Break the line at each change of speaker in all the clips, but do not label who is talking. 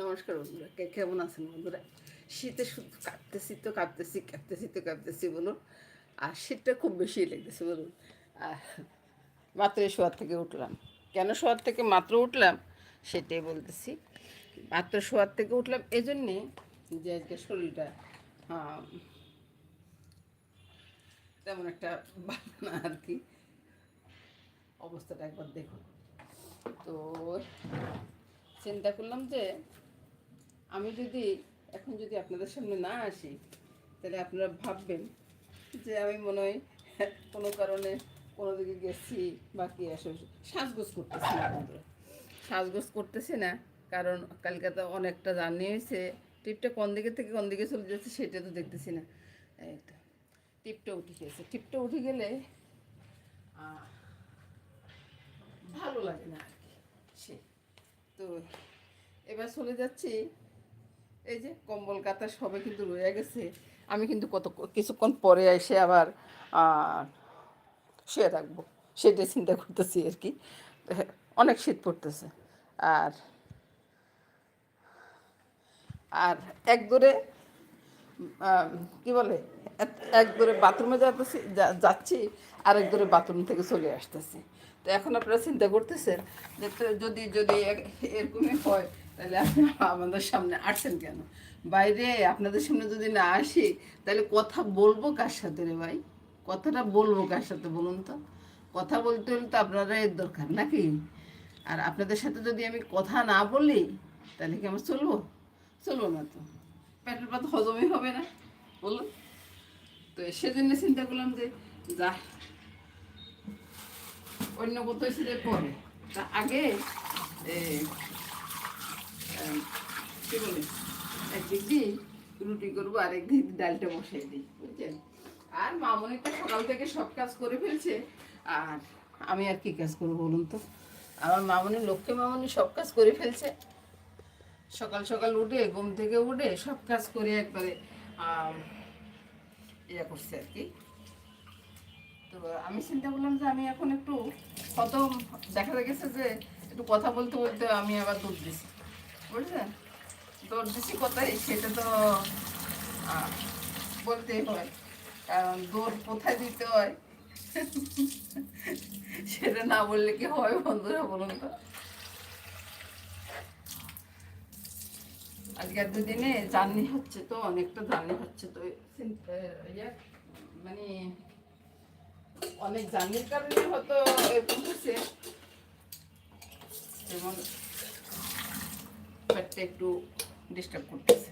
নমস্কার বন্ধুরা, কে কেমন আছেন বন্ধুরা? শীতে শুধু কাঁপতেছি তো কাঁপতেছি কাঁপতেছি তো কাঁপতেছি বলুন। আর শীতটা খুব বেশি লেগেছে বলুন। আর মাত্র শোয়ার থেকে উঠলাম। কেন শোয়ার থেকে মাত্র উঠলাম? সেটাই বলতেছি। মাত্র শোয়ার থেকে উঠলাম এই জন্যে যে আজকে শরীরটা তেমন একটা ভালো না আর কি। অবস্থাটা একবার দেখুন। তো চিন্তা করলাম যে আমি যদি এখন যদি আপনাদের সামনে না আসি, তাহলে আপনারা ভাববেন যে আমি মনে হয় কোনো কারণে কোনো দিকে গেছি বা কি আসে সাজগোজ করতেছি না বন্ধুরা। সাজগোজ করতেছি না, কারণ কালকাতা অনেকটা জার্নি হয়েছে। টিপটা কোন দিকে থেকে কোন দিকে চলে যাচ্ছে সেটা তো দেখতেছি না। এই তো, টিপটা উঠে গেছে। টিপটা উঠে গেলে ভালো লাগে না আর কি। সে, তো এবার চলে যাচ্ছি এই যে কম্বল, কাতা সবে কিন্তু রয়ে গেছে। আমি কিন্তু কত কিছুক্ষণ পরে এসে আবার শুয়ে থাকব। সেটা চিন্তা করতেছি আর কি। অনেক শীত পড়তেছে। আর আর এক দূরে কি বলে, এক- দূরে বাথরুমে যাতেছি যাচ্ছি আর এক দূরে বাথরুম থেকে চলে আসতেছি। তো এখন আপনারা চিন্তা করতেছেন যে, যদি যদি এরকমই হয় তাহলে আপনি আমাদের সামনে আসছেন কেন? বাইরে আপনাদের সামনে যদি না আসি, তাহলে কথা বলব কার সাথে রে ভাই? কথাটা বলব কার সাথে বলুন তো? কথা বলতে হলে তো আপনারা এর দরকার নাকি? আর আপনাদের সাথে যদি আমি কথা না বলি, তাহলে কি আমার চলবো? চলবো না তো। পেটের পাত হজমই হবে না, বলুন। তো সেজন্য চিন্তা করলাম যে যা, অন্য কোথাও ছেড়ে পরে তা আগে এ, আম, কি বলে একদিক দিয়ে রুটি করব, আর একদিক ডালটা বসাই দিই, বুঝছেন? আর মামনি তো সকাল থেকে সব কাজ করে ফেলছে। আর আমি আর কি কাজ করব বলুন তো? আমার মামনি, লক্ষ্মী মামনি সব কাজ করে ফেলছে। সকাল সকাল উঠে, ঘুম থেকে উঠে সব কাজ করে একবারে ইয়ে করছে আর কি। তো আমি চিন্তা করলাম যে আমি এখন একটু কত দেখা গেছে যে একটু কথা বলতে বলতে আমি আবার দৌড় দিছি, বুঝলেন? দৌড় দিছি কথাই সেটা তো আহ, বলতেই হয়। কারণ দৌড় কোথায় দিতে হয়? সেটা না বললে কি হয় বন্ধুরা বলুন তো? আজকের দুদিনে জার্নি হচ্ছে তো অনেকটা জার্নি হচ্ছে তো। মানে অনেক জার্নির কারণে হয়তো এরকম হচ্ছে যেমন পেটটা একটু ডিস্টার্ব করতেছে।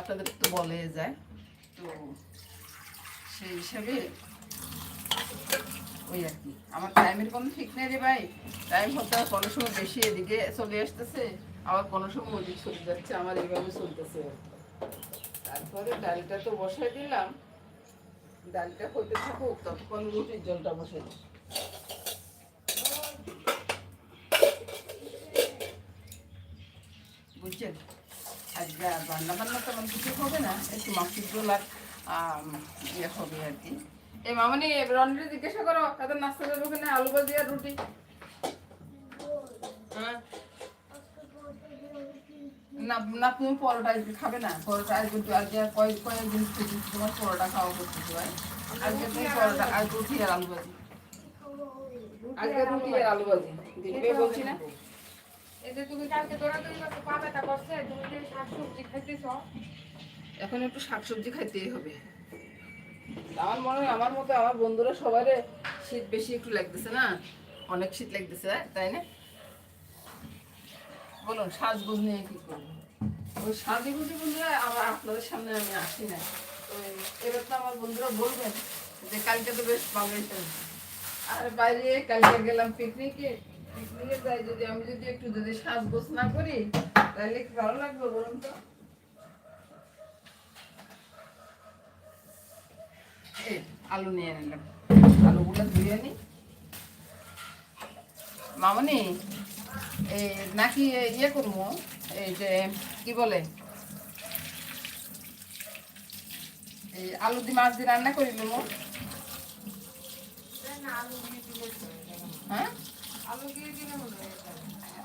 আপনাদের তো বলে যায়। তো সেই হিসাবে ওই আর কি। আমার টাইমের কোনো ঠিক নেই রে ভাই। টাইম হতে কোনো সময় বেশি এদিকে চলে আসতেছে। আবার কোনো সময় ওদিক চলে যাচ্ছে। আমার এইভাবে চলতেছে। তারপরে ডালটা তো বসাই দিলাম। ডালটা হইতে থাকুক, ততক্ষণ রুটির জলটা বসে বুঝছেন আজকে আর রান্না বান্না তেমন কিছু হবে না, একটু মাছের ঝোল আর ইয়ে হবে আর কি। এই মামনি রনরে জিজ্ঞাসা করো, তাদের নাস্তা দেবো কিনা, আলু ভাজি আর রুটি? হ্যাঁ? না না, তুমি পরোটা আজকে খাবে না, পরোটা আজকে আজকে কয়েক কয়েকদিন থেকে তোমার পরোটা খাওয়া করতে হয় আজকে তুমি পরোটা আর রুটি আর আলু ভাজি। আজকে রুটি আর আলু ভাজি দেখবে বলছি না?
এই যে তুমি কালকে দৌড়াদৌড়ি করতে পা ব্যথা করছে তুমি যে শাকসবজি খাইতেছ।
এখন একটু শাকসবজি খাইতেই হবে। আমার মনে হয় আমার মতো আমার বন্ধুরা সবাই শীত বেশি একটু লাগতেছে না? অনেক শীত লাগতেছে তাই না? বলুন সাজগোজ নিয়ে কি করব? ওই সাজগুজি বন্ধুরা আবার আপনাদের সামনে আমি আসি না। তো এবার তো আমার বন্ধুরা বলবেন যে কালকে তো বেশ ভালোই আর বাইরে কালকে গেলাম পিকনিকে পিকনিকে যাই যদি আমি যদি একটু যদি সাজগোজ না করি তাহলে কি ভালো লাগবে বলুন তো? আলু নিয়ে নিলাম আলুগুলো ধুয়ে নি। মামনি এই নাকি ইয়ে করব? এই যে কি বলে? এই আলু দিয়ে মাছ দিয়ে রান্না করি নেব।
না আলু দিয়ে দিলে চলে যাবে।
হ্যাঁ?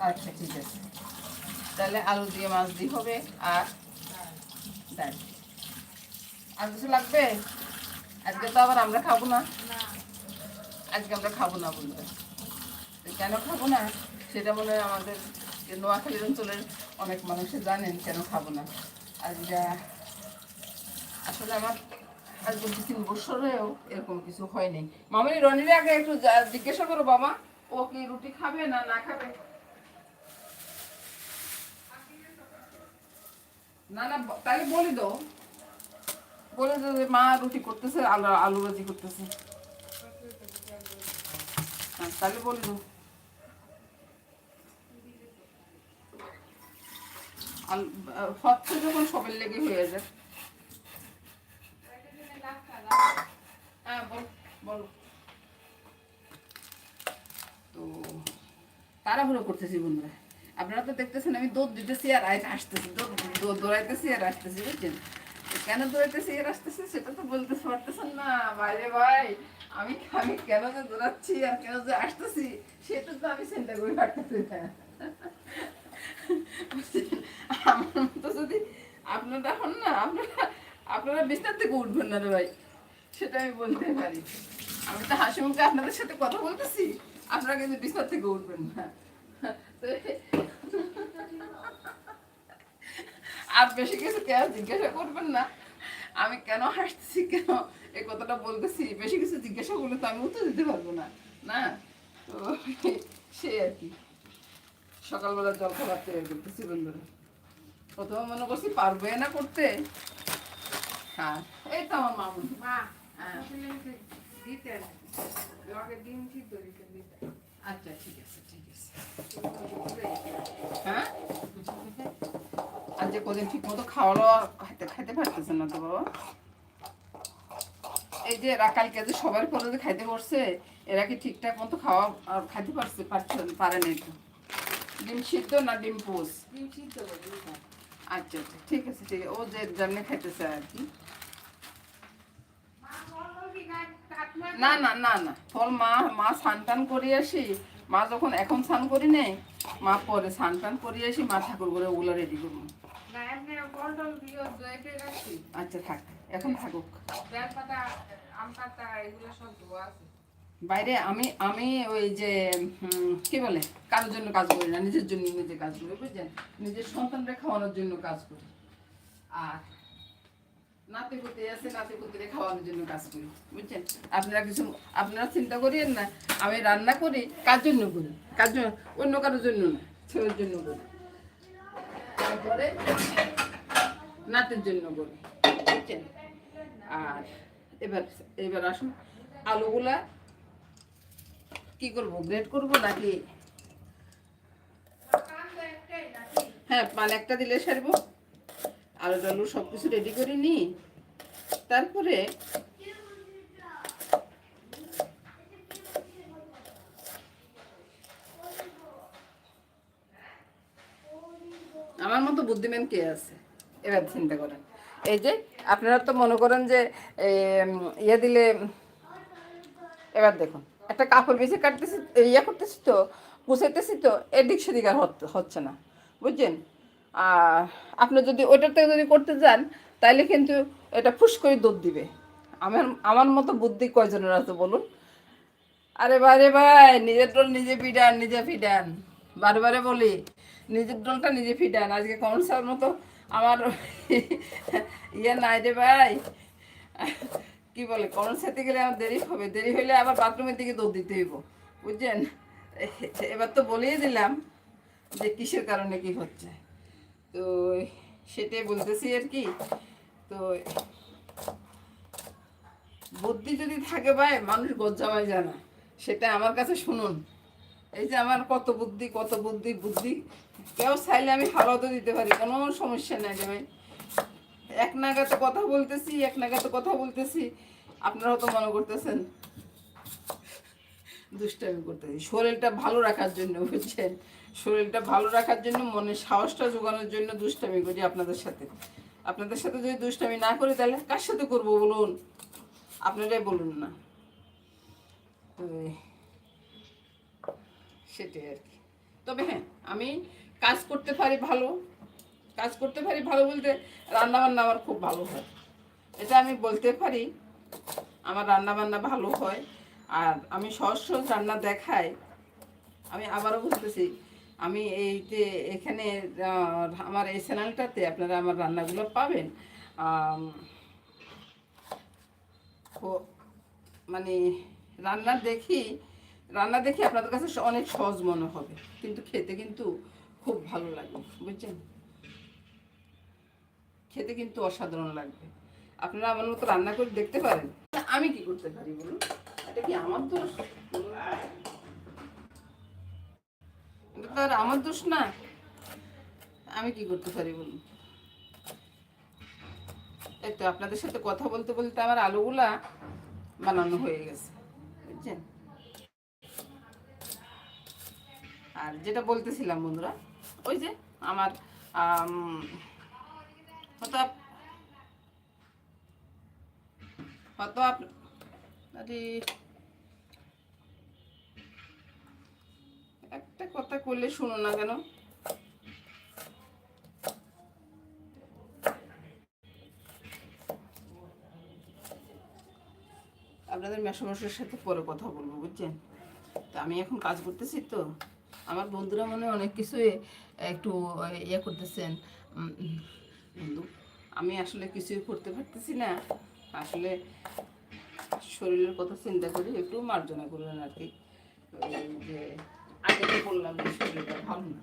আচ্ছা ঠিক আছে। তাহলে আলু দিয়ে মাছ দিয়ে হবে আর ডাল। আর কিছু লাগবে? আজকে তো আবার আমরা খাব না। আজকে আমরা খাব না বলতে কেন খাব না? সেটা মনে হয় আমাদের যে নোয়াখালী অঞ্চলের অনেক মানুষে জানেন কেন খাব না। আজকে আসলে আমার আজকে দু তিন বছরেও এরকম কিছু হয়নি। মামনি রনির আগে একটু জিজ্ঞাসা করো বাবা। ও কি রুটি খাবে না না খাবে? না না তাহলে বলি দাও। বলে দাও যে মা রুটি করতেছে আলু আলু ভাজি করতেছে। হ্যাঁ, তাহলে বলে দাও। হচ্ছে যখন সবের লেগে হয়ে যায়। হ্যাঁ বল বলো তো তাড়াহুড়ো করতেছি বন্ধুরা। আপনারা তো দেখতেছেন আমি দৌড় দিতেছি আর আসতেছি, দৌড় দৌড়- দৌড়াইতেছি আর আসতেছি, বুঝছেন? কেন দৌড়াইতেছি আর আসতেছি সেটা তো বলতে পারতেছেন না। বাইরে ভাই, আমি আমি কেন যে দৌড়াচ্ছি আর কেন যে আসতেছি, সেটা তো আমি চিন্তা করে পারতেছি আমার মতো যদি আপনারা হন না, আপনারা আপনারা বিস্তার থেকে উঠবেন না রে ভাই, সেটা আমি বলতে পারি। আমি তো হাসি মুখে আপনাদের সাথে কথা বলতেছি। আপনারা কিন্তু বিস্তার থেকে উঠবেন না। আর বেশি কিছু কেউ জিজ্ঞাসা করবেন না। আমি কেন হাসতেছি কেন এই কথাটা বলতেছি? বেশি কিছু জিজ্ঞাসা করলে তো আমি উত্তর দিতে পারব না না? তো সে আর কি। সকালবেলা জল খাবার তৈরি করতেছি বন্ধুরা। প্রথমে মনে করছি পারবে না করতে। হ্যাঁ এই তো আমার মামুন।
মা
হ্যাঁ।
দিতেন লগে ডিম দিতেন
আচ্ছা ঠিক আছে ঠিক আছে। হ্যাঁ? আর যে কদিন ঠিক মতো খাওয়া দাওয়া খাইতে খাইতে পারতেছেন না তো বাবা? এই যে এরা কালকে যে সবার পরে যে খাইতে পারছে এরা কি ঠিকঠাক মতো খাওয়া আর খাইতে পারছে পারছে পারে না ডিম সিদ্ধ না ডিম পোস
ডিম সিদ্ধ
আচ্ছা আচ্ছা ঠিক আছে ঠিক আছে। ও যে যেমনি খাইতেছে আর কি
মা বলো কি না কাটনা
না না না না। ফল মা মা স্নান টান করে আসি। মা যখন এখন স্নান করি নেই মা পরে স্নান টান করে আসি মা ঠাকুর করে ওগুলো রেডি করব। আচ্ছা থাক এখন থাকুক। বাইরে আমি আমি ওই যে কি বলে কারোর জন্য কাজ করি না নিজের জন্য নিজে কাজ করি বুঝছেন? নিজের সন্তানরা খাওয়ানোর জন্য কাজ করি। আর নাতি পুতি আছে নাতি পুতিরে খাওয়ানোর জন্য কাজ করি, বুঝছেন? আপনারা কিছু, আপনারা চিন্তা করিয়েন না, আমি রান্না করি, কার জন্য করি? কার জন্য? অন্য কারোর জন্য না, ছেলের জন্য করি। তারপরে নাতের জন্য করি, বুঝছেন? আর এবার এবার আসুন, আলুগুলা কি করব গ্রেড করব নাকি? হ্যাঁ পান একটা দিলে সারব। আলু টালু সব কিছু রেডি করে নি। তারপরে আমার মতো বুদ্ধিমান কে আছে? এবার চিন্তা করেন। এই যে আপনারা তো মনে করেন যে ইয়ে দিলে, এবার দেখুন, একটা কাপড় বেশি কাটতেছি ইয়ে করতেছি তো, গুছাইতেছি তো, এদিক সেদিক আর হচ্ছে না। বুঝছেন? আপনি যদি ওইটাতে যদি করতে যান তাহলে কিন্তু এটা ফুস করে দুধ দিবে। আমার আমার মতো বুদ্ধি কয়জনের আছে বলুন? আরে বারে ভাই, নিজের ডোল নিজে ফিডান নিজে ফিডান বারে বলি, নিজের ডোলটা নিজে ফিডান আজকে কনসার মতো আমার ইয়ে নাই রে ভাই। কি বলে কোন সাথে গেলে আমার দেরি হবে। দেরি হইলে আবার বাথরুমের দিকে দৌড় দিতে হইব। বুঝছেন? এবার তো বলেই দিলাম যে কিসের কারণে কি হচ্ছে। তো সেটাই বলতেছি আর কি। তো বুদ্ধি যদি থাকে ভাই, মানুষ গজ্জামাই জানা সেটা আমার কাছে শুনুন। এই যে আমার কত বুদ্ধি কত বুদ্ধি বুদ্ধি। কেউ চাইলে আমি হাওয়াতে দিতে পারি, কোনো সমস্যা নাই ভাই। এক নাগাতে কথা বলতেছি, এক নাগাতে কথা বলতেছি। আপনারাও তো মনে করতেছেন। দুষ্টামি করতেছি। শরীরটা ভালো রাখার জন্য, বুঝছেন? শরীরটা ভালো রাখার জন্য, মনের সাহসটা জোগানোর জন্য দুষ্টামি করি আপনাদের সাথে। আপনাদের সাথে যদি দুষ্টামি না করি, তাহলে কার সাথে করব বলুন? আপনারাই বলুন না। সেটাই আর কি। তবে হ্যাঁ আমি কাজ করতে পারি ভালো। কাজ করতে পারি ভালো বলতে রান্না বান্না আমার খুব ভালো হয়। এটা আমি বলতে পারি, আমার রান্না বান্না ভালো হয়। আর আমি সহজ সহজ রান্না দেখাই। আমি আবারও বলতেছি আমি এই যে এখানে আমার এই চ্যানেলটাতে আপনারা আমার রান্নাগুলো পাবেন। মানে রান্না দেখি রান্না দেখি আপনাদের কাছে অনেক সহজ মনে হবে। কিন্তু খেতে কিন্তু খুব ভালো লাগবে বুঝছেন? খেতে কিন্তু অসাধারণ লাগবে। আপনারা আমার মতো রান্না করে দেখতে পারেন। আমি কি করতে পারি বলুন? এটা কি আমার দোষ? আর আমার দোষ না? আমি কি করতে পারি বলুন? এই তো আপনাদের সাথে কথা বলতে বলতে আমার আলুগুলা বানানো হয়ে গেছে, বুঝছেন? আর যেটা বলতেছিলাম বন্ধুরা, ওই যে আমার হয়তো আপ আরে কথা করলে শুনো না কেন? আপনাদের মেসমশের সাথে পরে কথা বলব, বুঝছেন? তা আমি এখন কাজ করতেছি তো। আমার বন্ধুরা মনে অনেক কিছু একটু ইয়ে করতেছেন। বন্ধু, আমি আসলে কিছুই করতে পারতেছি না। আসলে শরীরের কথা চিন্তা করি একটু মার্জনা করলেন আর কি। যে আগে বললাম শরীরটা ভালো না।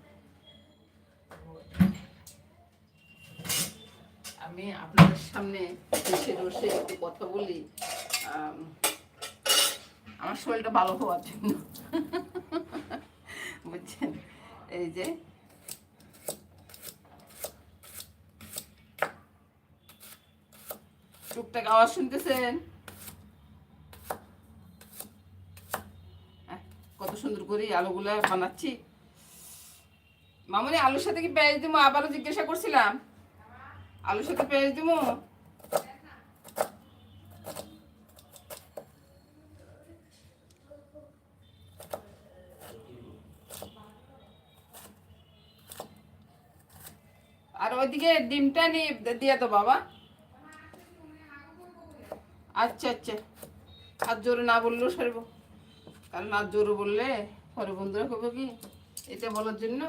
আমি আপনাদের সামনে একটু কথা বলি। আমার শরীরটা ভালো হওয়ার জন্য। বুঝছেন? এই যে, টুকটাক আওয়াজ শুনতেছেন? কত সুন্দর করে আলুগুলা বানাচ্ছি। মামনি, আলুর সাথে কি পেঁয়াজ দিব আবারও জিজ্ঞাসা করছিলাম। আলুর সাথে পেঁয়াজ দিব আর ওইদিকে ডিমটা নিয়ে দিয়ে তো বাবা। আচ্ছা আচ্ছা। আর জোরে না বললেও সারবো। কারণ আর জোরে বললে পরে বন্ধুরা কবে কি? এটা বলার জন্য।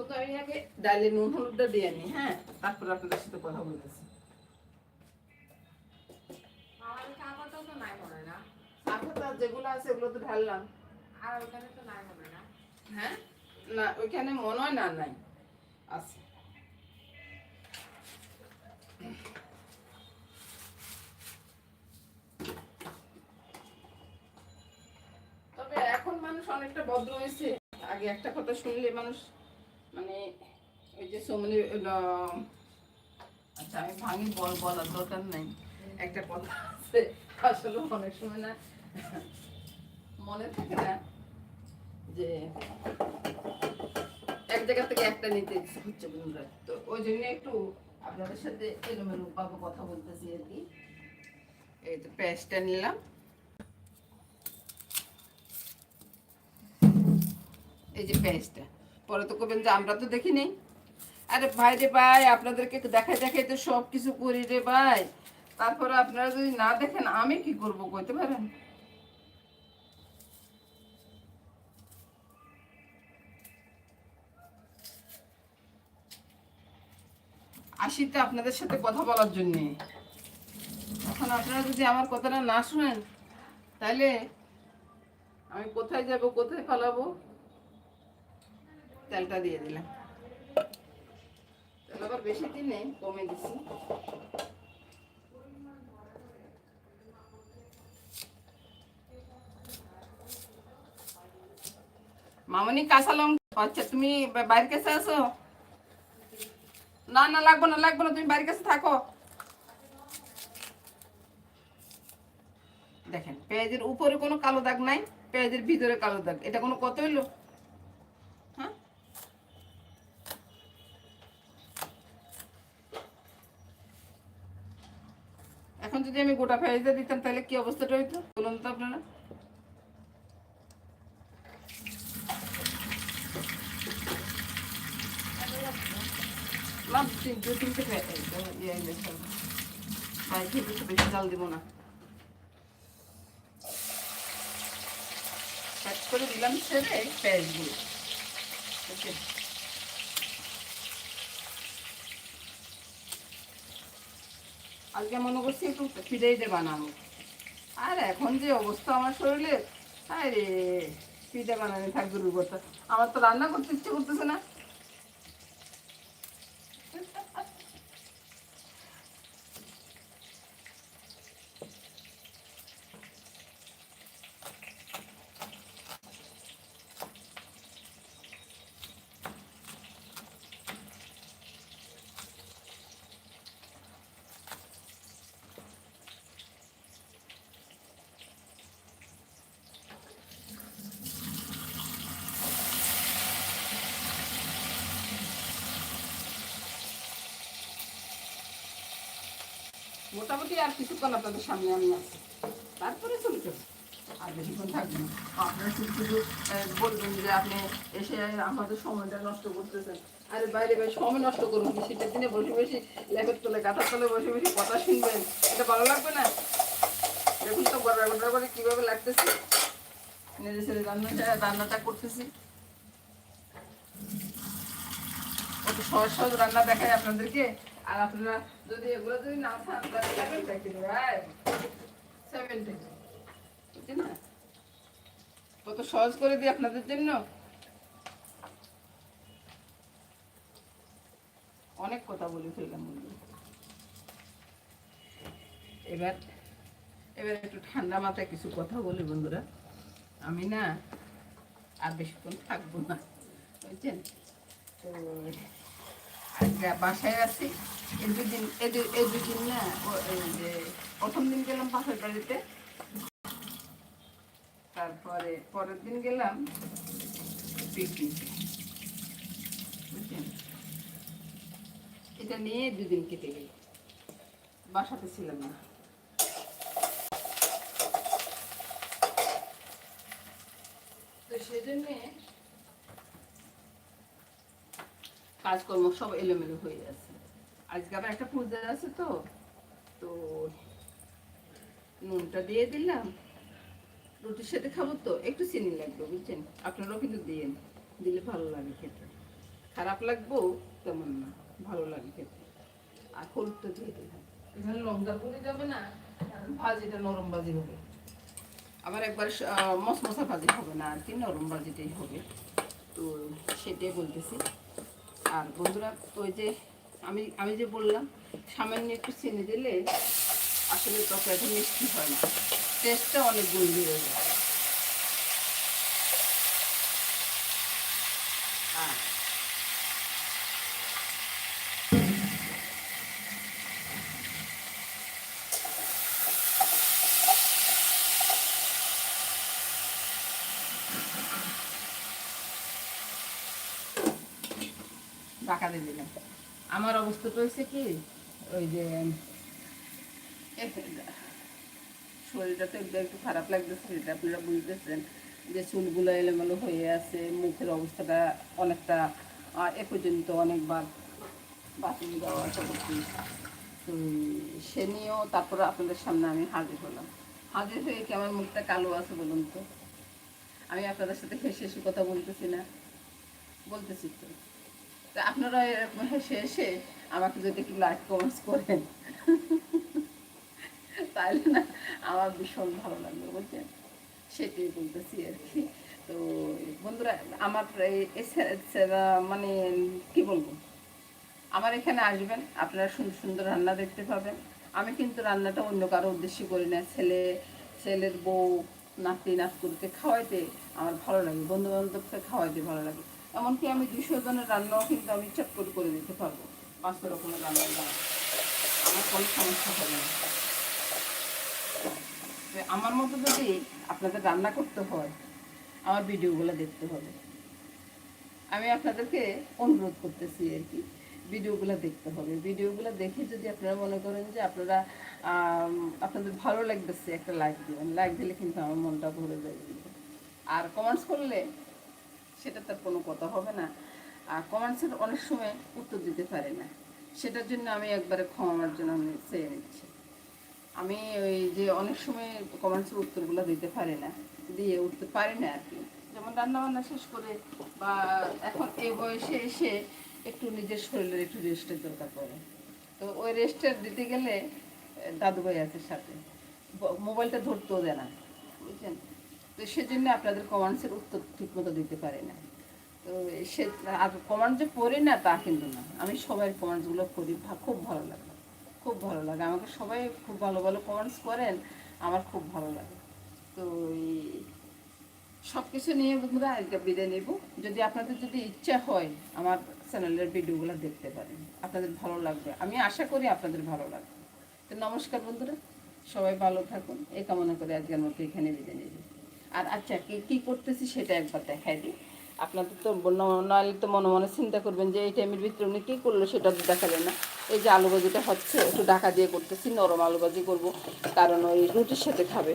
তো আমি আগে ডালে নুন হলুদটা দিয়ে নি হ্যাঁ? তারপরে আপনাদের সাথে কথা
মনে হয় না
আচ্ছা যেগুলো আছে ওগুলো তো ঢাললাম।
আর ওখানে তো নাই না।
হ্যাঁ? না ওইখানে মনে হয় না নাই। আছে তবে এখন মানুষ অনেকটা বদল হয়েছে। আগে একটা কথা শুনলে মানুষ মানে ওই যে সমনি আচ্ছা আমি ভাঙি, বল, বলার দরকার নাই। একটা কথা আছে, আসলে অনেক সময় না, মনে থাকে না যে এক জায়গা থেকে একটা নিতে হচ্ছে বন্ধুরা। তো ওই জন্য একটু আপনাদের সাথে এলোমেলো ভাবে কথা বলতেছি আর কি। এই তো পেঁয়াজটা নিলাম। এই যে পেঁয়াজটা পরে তো করবেন যে আমরা তো দেখি নেই আরে ভাই রে ভাই, আপনাদেরকে দেখাই দেখাই তো সব কিছু করি রে ভাই। তারপরে আপনারা যদি না দেখেন, আমি কি করব কইতে পারেন? আসি তো আপনাদের সাথে কথা বলার জন্যে। এখন আপনারা যদি আমার কথাটা না শুনেন তাহলে আমি কোথায় যাব, কোথায় পালাবো? তেলটা দিয়ে দিলাম। তেল আবার বেশি দিন নেই কমে দিছি। মামনি কাঁচা লঙ্কা আচ্ছা তুমি বা- বাইরের কাছে আসো না না, লাগবো না লাগবো না, তুমি বাড়ির কাছে থাকো। দেখেন, পেঁয়াজের উপরে কোনো কালো দাগ নাই, পেঁয়াজের ভিতরে কালো দাগ। এটা কোনো কত হইল? যদি আমি গোটা পেঁয়াজটা দিতাম, তাহলে কি অবস্থাটা হইতো? বলুন তো আপনারা। দু তিনটে ইয়ে বেশি জাল দিব না। করে দিলাম ওকে আজকে মনে করছি একটু ফিরেই দে বানাবো। আর এখন যে অবস্থা আমার শরীরের আরে পিঠে বানানি থাকবে আমার তো রান্না করতে ইচ্ছে করতেছে না। মোটামুটি আর কিছুক্ষণ আপনাদের সামনে আমি আছি। তারপরে চলে যাব। আর বেশিক্ষণ থাকব না। আপনারা শুধু শুধু বলবেন যে আপনি এসে আমাদের সময়টা নষ্ট করতেছেন। আরে বাইরে বাইরে সময় নষ্ট করুন শীতের দিনে বসে বসে লেপের তলে গাথার তলে বসে বসে কথা শুনবেন। এটা ভালো লাগবে না? দেখুন তো গড়া করে কীভাবে লাগতেছে। নিজে ছেলে রান্নাটা রান্নাটা করতেছি। কত সহজ সহজ রান্না দেখায় আপনাদেরকে। আর আপনারা যদি এগুলো যদি না খান তাহলে সেভেনটা কিলো সেভেনটা বুঝছেন না? কত সহজ করে দিই আপনাদের জন্য। অনেক কথা বলে ফেললাম এবার এবার একটু ঠান্ডা মাথায় কিছু কথা বলি বন্ধুরা। আমি না আর বেশিক্ষণ থাকব না বুঝছেন? তো আজকে বাসায় আছি এই দুদিন এই দুদিন না যে প্রথম দিন গেলাম পাশের বাড়িতে। তারপরে পরের দিন গেলাম পিকনিকে এটা নিয়ে দুদিন কেটে গেল। বাসাতে ছিলাম না। তো সেজন্যে কাজকর্ম সব এলোমেলো হয়ে যাচ্ছে। আজকে আবার একটা পূজা আছে তো তো নুনটা দিয়ে দিলাম। রুটির সাথে খাব তো একটু চিনি লাগবে বুঝছেন? আপনারাও কিন্তু দিয়েন দিলে ভালো লাগে খেতে। খারাপ লাগবো তেমন না ভালো লাগে খেতে। আর হলুদটা দিয়ে দিলাম। এখানে লঙ্কা করে যাবে না ভাজিটা নরম ভাজি হবে। আবার একবার মশমশা ভাজি হবে না আর কি নরম ভাজিটাই হবে। তো সেটাই বলতেছি। আর বন্ধুরা, ওই যে আমি আমি যে বললাম, সামান্য একটু চিনি দিলে আসলে তরকারিটা মিষ্টি হয় না। টেস্টটা অনেক গুণ দিয়ে যায় আর ঢাকা দিয়ে দিলাম আমার অবস্থাটা হয়েছে কি, ওই যে শরীরটা তো একটু খারাপ লাগতেছে সেটা আপনারা বুঝতেছেন যে চুলগুলো এলোমেলো হয়ে আছে, মুখের অবস্থাটা অনেকটা এ পর্যন্ত অনেকবার বাতিল দেওয়া করছি। সে নিয়েও তারপরে আপনাদের সামনে আমি হাজির হলাম। হাজির হয়ে কি আমার মুখটা কালো আছে বলুন তো? আমি আপনাদের সাথে হেসে হেসে কথা বলতেছি না। বলতেছি তো। তা আপনারা এরকম হেসে হেসে আমাকে যদি একটু লাইক কমেন্টস করেন। তাহলে না আমার ভীষণ ভালো লাগবে বুঝছেন? সেটাই বলতেছি আর কি। তো বন্ধুরা, আমার মানে কি বলব? আমার এখানে আসবেন, আপনারা সুন্দর সুন্দর রান্না দেখতে পাবেন। আমি কিন্তু রান্নাটা অন্য কারও উদ্দেশ্য করি না। ছেলে, ছেলের বউ, নাতি নাতকুরকে খাওয়াইতে আমার ভালো লাগে বন্ধু বান্ধবকে খাওয়াইতে ভালো লাগে। এমনকি আমি দুশো জনের রান্নাও কিন্তু আমি চটপট করে দিতে পারব। পাঁচশো রকমের রান্না। আমার কোনো সমস্যা হবে না। আমার মতো যদি আপনাদের রান্না করতে হয়, আমার ভিডিওগুলো দেখতে হবে। আমি আপনাদেরকে অনুরোধ করতেছি আর কি, ভিডিওগুলো দেখতে হবে। ভিডিওগুলো দেখে যদি আপনারা মনে করেন যে আপনারা আপনাদের ভালো লাগতেছে একটা লাইক দিবেন লাইক দিলে কিন্তু আমার মনটা ভরে যাবে আর কমেন্টস করলে সেটা তার কোনো কথা হবে না। আর কমেন্টসের অনেক সময় উত্তর দিতে পারে না। সেটার জন্য আমি একবারে ক্ষমার জন্য আমি চেয়ে নিচ্ছি। আমি ওই যে অনেক সময় কমেন্টসের উত্তরগুলো দিতে পারি না, দিয়ে উঠতে পারি না আর কি। যেমন রান্নাবান্না শেষ করে বা এখন এই বয়সে এসে একটু নিজের শরীরের একটু রেস্টের দরকার পড়ে। তো ওই রেস্টের দিতে গেলে দাদুভাই আছে সাথে। মোবাইলটা ধরতেও দেয় না, বুঝছেন? তো সেজন্য আপনাদের কমেন্টসের উত্তর ঠিক মতো দিতে পারি না। তো সে আর কমেন্ট যে পড়ি না, তা কিন্তু না। আমি সবাই কমেন্টসগুলো করি খুব ভালো লাগে। খুব ভালো লাগে। আমাকে সবাই খুব ভালো ভালো কমেন্টস করেন, আমার খুব ভালো লাগে। তো এই সব কিছু নিয়ে বন্ধুরা আজকে বিদায় নেব। যদি আপনাদের যদি ইচ্ছা হয় আমার চ্যানেলের ভিডিওগুলো দেখতে পারেন, আপনাদের ভালো লাগবে। আমি আশা করি আপনাদের ভালো লাগবে। তো নমস্কার বন্ধুরা, সবাই ভালো থাকুন। এই কামনা করে আজকের মতো এখানে বিদায় নেব আর আচ্ছা কি কি করতেছি সেটা একবার দেখাই দিই। আপনাদের তো নাহলে তো মনে মনে চিন্তা করবেন যে এই টাইমের ভিতরে উনি কী করল সেটা তো দেখালেন না। এই যে আলু ভাজিটা হচ্ছে, একটু ঢাকা দিয়ে করতেছি, নরম আলু ভাজি করব। কারণ ওই রুটির সাথে খাবে,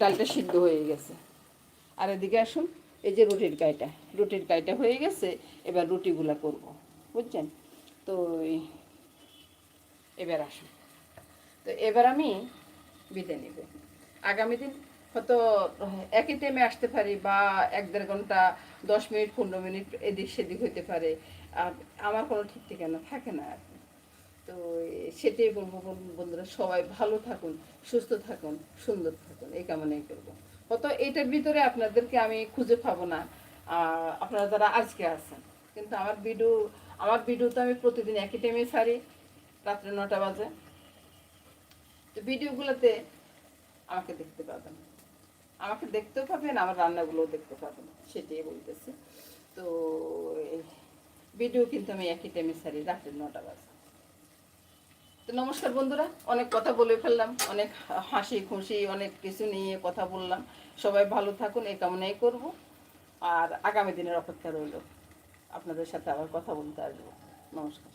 ডালটা সিদ্ধ হয়ে গেছে। আর এদিকে আসুন, এই যে রুটির গাইটা রুটির গাইটা হয়ে গেছে, এবার রুটিগুলা করব, বুঝছেন? তো এবার আসুন। তো এবার আমি বিদায় নিব। আগামী দিন হয়তো একই টাইমে আসতে পারি বা এক দেড় ঘণ্টা, দশ মিনিট, পনেরো মিনিট এদিক সেদিক হইতে পারে। আর আমার কোনো ঠিক ঠিকানা থাকে না আর। তো সেটাই বলব বল- বন্ধুরা, সবাই ভালো থাকুন, সুস্থ থাকুন, সুন্দর থাকুন, এই কামনাই করব। হয়তো এটার ভিতরে আপনাদেরকে আমি খুঁজে পাবো না আপনারা যারা আজকে আছেন। কিন্তু আমার ভিডিও আমার ভিডিও তো আমি প্রতিদিন একই টাইমে ছাড়ি, রাত্রে নটা বাজে। তো ভিডিওগুলোতে আমাকে দেখতে পাবেন। আমাকে দেখতেও পাবেন, আমার রান্নাগুলোও দেখতে পাবেন, সেটাই বলতেছি। তো ভিডিও কিন্তু আমি একই টাইমে সারি, রাত্রে নটা বাজে। তো নমস্কার বন্ধুরা, অনেক কথা বলে ফেললাম, অনেক হাসি খুশি, অনেক কিছু নিয়ে কথা বললাম। সবাই ভালো থাকুন, এই কামনাই করব। আর আগামী দিনের অপেক্ষা রইল, আপনাদের সাথে আবার কথা বলতে আসব। নমস্কার।